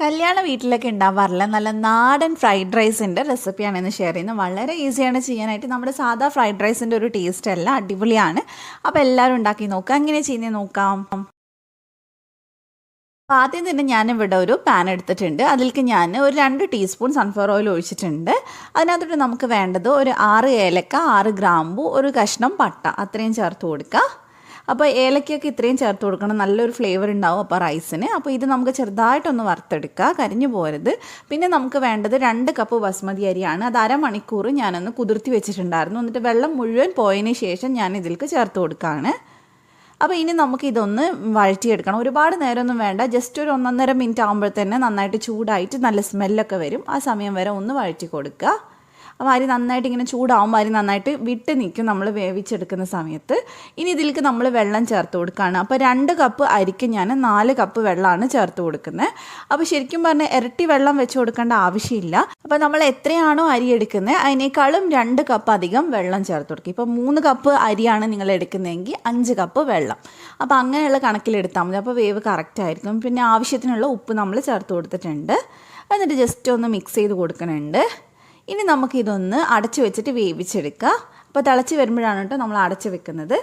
കല്യാണ വീട്ടിലൊക്കെ ഉണ്ടാവാറില്ല. നല്ല നാടൻ ഫ്രൈഡ് റൈസിന്റെ റെസിപ്പിയാണ് ഇന്ന് ഷെയർ ചെയ്യുന്നത് വളരെ ഈസിയാണ് ചെയ്യാനായിട്ട്. നമ്മുടെ സാധാ ഫ്രൈഡ് റൈസിന്റെ ഒരു ടേസ്റ്റ് അല്ല അടിപൊളിയാണ്. അപ്പോൾ എല്ലാവരും ഉണ്ടാക്കി നോക്കാം. എങ്ങനെ ചെയ്യുന്നത് നോക്കാം. അപ്പോൾ ആദ്യം തന്നെ ഞാനിവിടെ ഒരു പാൻ എടുത്തിട്ടുണ്ട്. അതിലേക്ക് ഞാൻ ഒരു രണ്ട് ടീസ്പൂൺ സൺഫ്ലവർ ഓയിൽ ഒഴിച്ചിട്ടുണ്ട്. അതിനകത്തോട്ട് നമുക്ക് വേണ്ടത് ഒരു ആറ് ഏലക്ക ആറ് ഗ്രാമ്പു ഒരു കഷ്ണം പട്ട. അത്രയും ചേർത്ത് കൊടുക്കുക അപ്പോൾ ഏലക്കയൊക്കെ ഇത്രയും ചേർത്ത് കൊടുക്കണം. നല്ലൊരു ഫ്ലേവർ ഉണ്ടാവും അപ്പോൾ റൈസിന് അപ്പോൾ ഇത് നമുക്ക് ചെറുതായിട്ടൊന്ന് വറുത്തെടുക്കുക. കരിഞ്ഞു പോരുത്. പിന്നെ നമുക്ക് വേണ്ടത് രണ്ട് കപ്പ് ബസ്മതി അരിയാണ്. അത് അരമണിക്കൂർ ഞാനൊന്ന് കുതിർത്തി വെച്ചിട്ടുണ്ടായിരുന്നു. എന്നിട്ട് വെള്ളം മുഴുവൻ പോയതിന് ശേഷം ഞാൻ ഇതിലേക്ക് ചേർത്ത് കൊടുക്കുകയാണ്. അപ്പോൾ ഇനി നമുക്ക് ഇതൊന്ന് വഴറ്റിയെടുക്കണം. ഒരുപാട് നേരമൊന്നും വേണ്ട. ജസ്റ്റ് ഒരു ഒന്നൊന്നര മിനിറ്റ് ആകുമ്പോൾ തന്നെ നന്നായിട്ട് ചൂടായിട്ട് നല്ല സ്മെല്ലൊക്കെ വരും. ആ സമയം വരെ ഒന്ന് വഴറ്റി കൊടുക്കുക. അപ്പോൾ അരി നന്നായിട്ട് ഇങ്ങനെ ചൂടാവുമ്പോൾ അരി നന്നായിട്ട് വിട്ട് നിൽക്കും നമ്മൾ വേവിച്ചെടുക്കുന്ന സമയത്ത്. ഇനി ഇതിലേക്ക് നമ്മൾ വെള്ളം ചേർത്ത് കൊടുക്കുകയാണ്. അപ്പോൾ രണ്ട് കപ്പ് അരിക്ക് ഞാൻ നാല് കപ്പ് വെള്ളമാണ് ചേർത്ത് കൊടുക്കുന്നത്. അപ്പോൾ ശരിക്കും പറഞ്ഞാൽ ഇരട്ടി വെള്ളം വെച്ച് കൊടുക്കേണ്ട ആവശ്യമില്ല. അപ്പോൾ നമ്മൾ എത്രയാണോ അരി എടുക്കുന്നത് അതിനേക്കാളും രണ്ട് കപ്പ് അധികം വെള്ളം ചേർത്ത് കൊടുക്കുക. ഇപ്പോൾ മൂന്ന് കപ്പ് അരിയാണ് നിങ്ങൾ എടുക്കുന്നതെങ്കിൽ അഞ്ച് കപ്പ് വെള്ളം. അപ്പോൾ അങ്ങനെയുള്ള കണക്കിലെടുത്താൽ മതി. അപ്പോൾ വേവ് കറക്റ്റ് ആയിരിക്കും. പിന്നെ ആവശ്യത്തിനുള്ള ഉപ്പ് നമ്മൾ ചേർത്ത് കൊടുത്തിട്ടുണ്ട്. എന്നിട്ട് ജസ്റ്റ് ഒന്ന് മിക്സ് ചെയ്ത് കൊടുക്കുന്നുണ്ട്. ഇനി നമുക്കിതൊന്ന് അടച്ചു വെച്ചിട്ട് വേവിച്ചെടുക്കുക. അപ്പോൾ തിളച്ച് വരുമ്പോഴാണ് കേട്ടോ നമ്മൾ അടച്ചു വെക്കുന്നത്.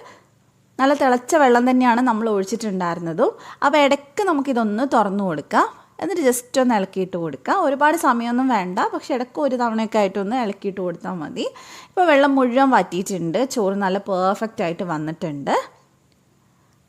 നല്ല തിളച്ച വെള്ളം തന്നെയാണ് നമ്മൾ ഒഴിച്ചിട്ടുണ്ടായിരുന്നതും. അപ്പോൾ ഇടയ്ക്ക് നമുക്കിതൊന്ന് തുറന്നു കൊടുക്കാം എന്നിട്ട് ജസ്റ്റ് ഒന്ന് ഇളക്കിയിട്ട് കൊടുക്കുക. ഒരുപാട് സമയമൊന്നും വേണ്ട. പക്ഷെ ഇടയ്ക്ക് ഒരു തവണയൊക്കെ ആയിട്ടൊന്ന് ഇളക്കിയിട്ട് കൊടുത്താൽ മതി. ഇപ്പോൾ വെള്ളം മുഴുവൻ വറ്റിയിട്ടുണ്ട്. ചോറ് നല്ല പെർഫെക്റ്റ് ആയിട്ട് വന്നിട്ടുണ്ട്.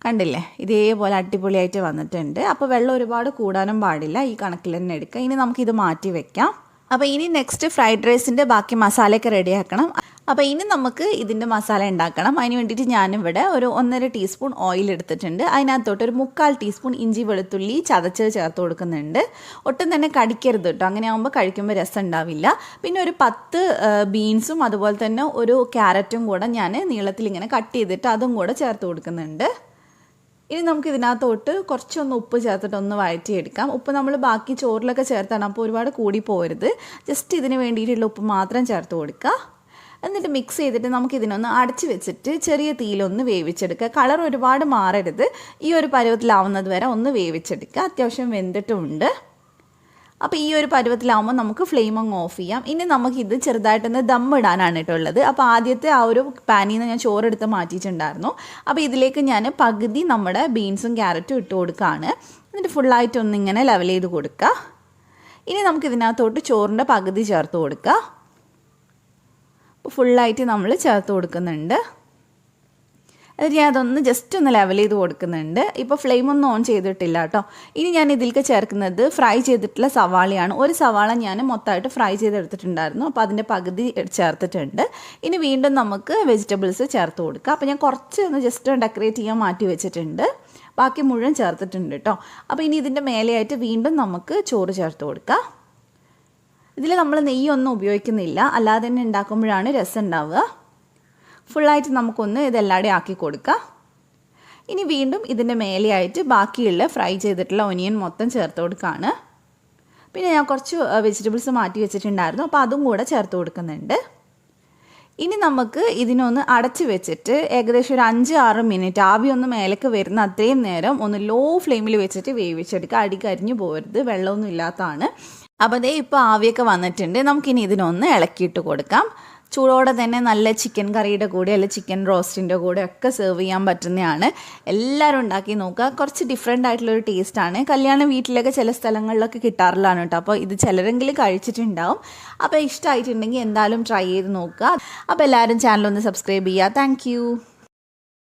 കണ്ടില്ലേ? ഇതേപോലെ അടിപൊളിയായിട്ട് വന്നിട്ടുണ്ട്. അപ്പോൾ വെള്ളം ഒരുപാട് കൂടാനും പാടില്ല. ഈ കണക്കിൽ തന്നെ എടുക്കുക. ഇനി നമുക്കിത് മാറ്റി വെക്കാം. അപ്പോൾ ഇനി നെക്സ്റ്റ് ഫ്രൈഡ് റൈസിന്റെ ബാക്കി മസാലയൊക്കെ റെഡിയാക്കണം അപ്പോൾ ഇനി നമുക്ക് ഇതിന്റെ മസാല ഉണ്ടാക്കണം. അതിന് വേണ്ടിയിട്ട് ഞാനിവിടെ ഒരു ഒന്നര ടീസ്പൂൺ ഓയിൽ എടുത്തിട്ടുണ്ട്. അതിനകത്തോട്ട് ഒരു മുക്കാൽ ടീസ്പൂൺ ഇഞ്ചി വെളുത്തുള്ളി ചതച്ചത് ചേർത്ത് കൊടുക്കുന്നുണ്ട്. ഒട്ടും തന്നെ കടിക്കരുത് കേട്ടോ അങ്ങനെ ആകുമ്പോൾ കഴിക്കുമ്പോൾ രസം ഉണ്ടാവില്ല. പിന്നെ ഒരു പത്ത് ബീൻസും അതുപോലെ തന്നെ ഒരു ക്യാരറ്റും കൂടെ ഞാൻ നീളത്തിൽ ഇങ്ങനെ കട്ട് ചെയ്തിട്ട് അതും കൂടെ ചേർത്ത് കൊടുക്കുന്നുണ്ട്. ഇനി നമുക്ക് ഇതിനകത്തോട്ട് കുറച്ചൊന്ന് ഉപ്പ് ചേർത്തിട്ട് ഒന്ന് വഴറ്റിയെടുക്കാം. ഉപ്പ് നമ്മൾ ബാക്കി ചോറിലൊക്കെ ചേർത്താണ് അപ്പോൾ ഒരുപാട് കൂടി പോരുത്. ജസ്റ്റ് ഇതിന് വേണ്ടിയിട്ടുള്ള ഉപ്പ് മാത്രം ചേർത്ത് കൊടുക്കുക. എന്നിട്ട് മിക്സ് ചെയ്തിട്ട് നമുക്ക് ഇതിനൊന്ന് അടച്ച് വെച്ചിട്ട് ചെറിയ തീയിലൊന്ന് വേവിച്ചെടുക്കുക. കളർ ഒരുപാട് മാറരുത്. ഈ ഒരു പരുവത്തിലാവുന്നത് വരെ ഒന്ന് വേവിച്ചെടുക്കുക. അത്യാവശ്യം വെന്തിട്ടുമുണ്ട്. അപ്പോൾ ഈ ഒരു പരുവത്തിലാവുമ്പോൾ നമുക്ക് ഫ്ലെയിം അങ്ങ് ഓഫ് ചെയ്യാം. ഇനി നമുക്കിത് ചെറുതായിട്ടൊന്ന് ദം ഇടാനാണ് കേട്ടോ ഉള്ളത്. അപ്പോൾ ആദ്യത്തെ ആ ഒരു പാനിൽ നിന്ന് ഞാൻ ചോറെടുത്ത് മാറ്റിയിട്ടുണ്ടായിരുന്നു. അപ്പോൾ ഇതിലേക്ക് ഞാൻ പകുതി നമ്മുടെ ബീൻസും ക്യാരറ്റും ഇട്ട് കൊടുക്കുകയാണ് എന്നിട്ട് ഫുള്ളായിട്ടൊന്നിങ്ങനെ ലെവൽ ചെയ്ത് കൊടുക്കുക ഇനി നമുക്ക് ഇതിനകത്തോട്ട് ചോറിന്റെ പകുതി ചേർത്ത് കൊടുക്കുക ഫുള്ളായിട്ട് നമ്മൾ ചേർത്ത് കൊടുക്കുന്നുണ്ട്. എന്നിട്ട് ഞാൻ അതൊന്ന് ജസ്റ്റ് ഒന്ന് ലെവൽ ചെയ്ത് കൊടുക്കുന്നുണ്ട്. ഇപ്പോൾ ഫ്ലെയിം ഒന്നും ഓൺ ചെയ്തിട്ടില്ല കേട്ടോ ഇനി ഞാൻ ഇതിലേക്ക് ചേർക്കുന്നത് ഫ്രൈ ചെയ്തിട്ടുള്ള സവാളയാണ്. ഒരു സവാള ഞാൻ മൊത്തമായിട്ട് ഫ്രൈ ചെയ്തെടുത്തിട്ടുണ്ടായിരുന്നു. അപ്പോൾ അതിന്റെ പകുതി ചേർത്തിട്ടുണ്ട്. ഇനി വീണ്ടും നമുക്ക് വെജിറ്റബിൾസ് ചേർത്ത് കൊടുക്കുക അപ്പോൾ ഞാൻ കുറച്ച് ഒന്ന് ജസ്റ്റ് ഡെക്കറേറ്റ് ചെയ്യാൻ മാറ്റി വെച്ചിട്ടുണ്ട്. ബാക്കി മുഴുവൻ ചേർത്തിട്ടുണ്ട് കേട്ടോ അപ്പോൾ ഇനി ഇതിന്റെ മേലെയായിട്ട് വീണ്ടും നമുക്ക് ചോറ് ചേർത്ത് കൊടുക്കുക ഇതിൽ നമ്മൾ നെയ്യൊന്നും ഉപയോഗിക്കുന്നില്ല. അല്ലാതെ തന്നെ ഉണ്ടാക്കുമ്പോഴാണ് രസം ഉണ്ടാവുക. ഫുള്ളായിട്ട് നമുക്കൊന്ന് ഇതെല്ലാടെ ആക്കി കൊടുക്കാം. ഇനി വീണ്ടും ഇതിന്റെ മേലെയായിട്ട് ബാക്കിയുള്ള ഫ്രൈ ചെയ്തിട്ടുള്ള ഒനിയൻ മൊത്തം ചേർത്ത് കൊടുക്കുകയാണ് പിന്നെ ഞാൻ കുറച്ച് വെജിറ്റബിൾസ് മാറ്റി വെച്ചിട്ടുണ്ടായിരുന്നു. അപ്പോൾ അതും കൂടെ ചേർത്ത് കൊടുക്കുന്നുണ്ട്. ഇനി നമുക്ക് ഇതിനൊന്ന് അടച്ച് വെച്ചിട്ട് ഏകദേശം ഒരു അഞ്ച് ആറ് മിനിറ്റ് ആവി ഒന്ന് മേലേക്ക് വരുന്ന അത്രയും നേരം ഒന്ന് ലോ ഫ്ലെയിമിൽ വെച്ചിട്ട് വേവിച്ചെടുക്കുക. അടി കരിഞ്ഞു പോരുത്. വെള്ളമൊന്നും ഇല്ലാത്തതാണ്. അപ്പോൾ അതേ ഇപ്പോൾ ആവിയൊക്കെ വന്നിട്ടുണ്ട്. നമുക്കിനി ഇതിനൊന്ന് ഇളക്കിയിട്ട് കൊടുക്കാം. ചൂടോടെ തന്നെ നല്ല ചിക്കൻ കറിയുടെ കൂടെ അല്ലെങ്കിൽ ചിക്കൻ റോസ്റ്റിന്റെ കൂടെ ഒക്കെ സെർവ് ചെയ്യാൻ പറ്റുന്നതാണ് എല്ലാവരും ഉണ്ടാക്കി നോക്കുക. കുറച്ച് ഡിഫറെന്റ് ആയിട്ടുള്ളൊരു ടേസ്റ്റാണ് കല്യാണ വീട്ടിലൊക്കെ ചില സ്ഥലങ്ങളിലൊക്കെ കിട്ടാറില്ലാണ് കേട്ടോ. അപ്പോൾ ഇത് ചിലരെങ്കിലും കഴിച്ചിട്ടുണ്ടാവും. അപ്പോൾ ഇഷ്ടമായിട്ടുണ്ടെങ്കിൽ എന്തായാലും ട്രൈ ചെയ്ത് നോക്കുക. അപ്പോൾ എല്ലാവരും ചാനൽ ഒന്ന് സബ്സ്ക്രൈബ് ചെയ്യുക. താങ്ക്